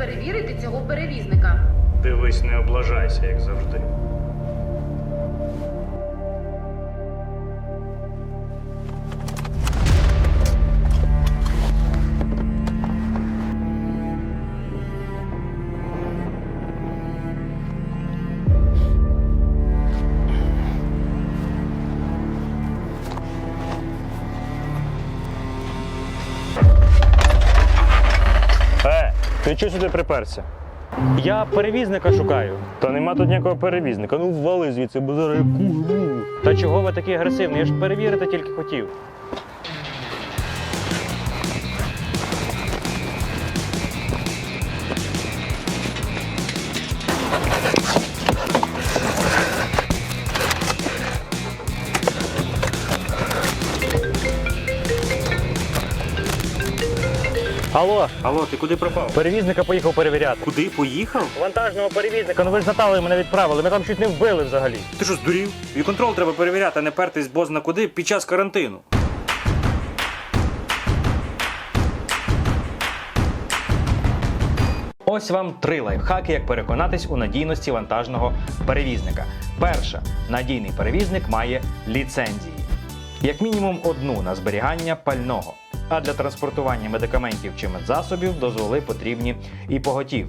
перевірити цього перевізника. Дивись, не облажайся, як завжди. Ти чого сюди приперся? Я перевізника шукаю. Та нема тут ніякого перевізника. Ну ввали звідси, бо зараз я курю. Та чого ви такий агресивний? Я ж перевірити тільки хотів. Алло, Алло, ти куди пропав? перевізника поїхав перевіряти. Куди поїхав? Вантажного перевізника, ну ви ж Наталею мене відправили, ми там чуть не вбили взагалі. Ти що здурів? І контрол треба перевіряти, а не пертись бозна куди під час карантину. Ось вам три лайфхаки, як переконатись у надійності вантажного перевізника. Перше, надійний перевізник має ліцензії, як мінімум одну на зберігання пального. А для транспортування медикаментів чи медзасобів дозволи потрібні і поготів.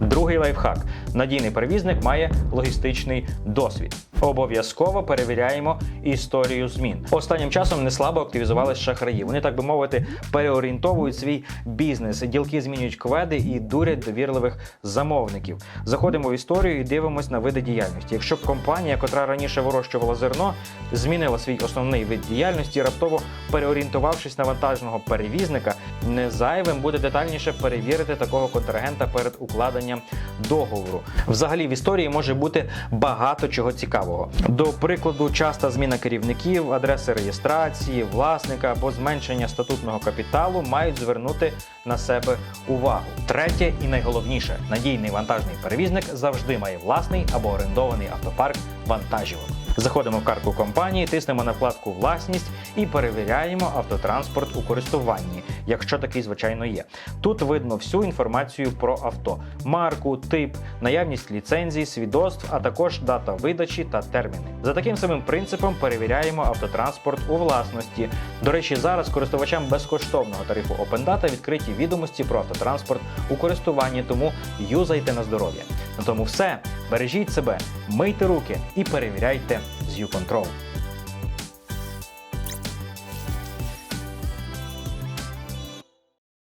Другий лайфхак: надійний перевізник має логістичний досвід. Обов'язково перевіряємо історію змін. Останнім часом не слабо активізувались шахраї. Вони, так би мовити, переорієнтовують свій бізнес. Ділки змінюють кведи і дурять довірливих замовників. Заходимо в історію і дивимось на види діяльності. Якщо компанія, котра раніше вирощувала зерно, змінила свій основний вид діяльності, раптово переорієнтувавшись на вантажного перевізника, не зайвим буде детальніше перевірити такого контрагента перед укладенням договору. Взагалі в історії може бути багато чого цікавого. До прикладу, часта зміна керівників, адреси реєстрації, власника або зменшення статутного капіталу мають звернути на себе увагу. Третє і найголовніше: надійний вантажний перевізник завжди має власний або орендований автопарк вантажівок. Заходимо в картку компанії, тиснемо на вкладку Власність і перевіряємо автотранспорт у користуванні, якщо такий, звичайно, є. Тут видно всю інформацію про авто: марку, тип, наявність ліцензій, свідоцтв, а також дата видачі та терміни. За таким самим принципом перевіряємо автотранспорт у власності. До речі, зараз користувачам безкоштовного тарифу OpenData відкриті відомості про автотранспорт у користуванні, тому юзайте на здоров'я. На тому все. Бережіть себе, мийте руки і перевіряйте з YouControl.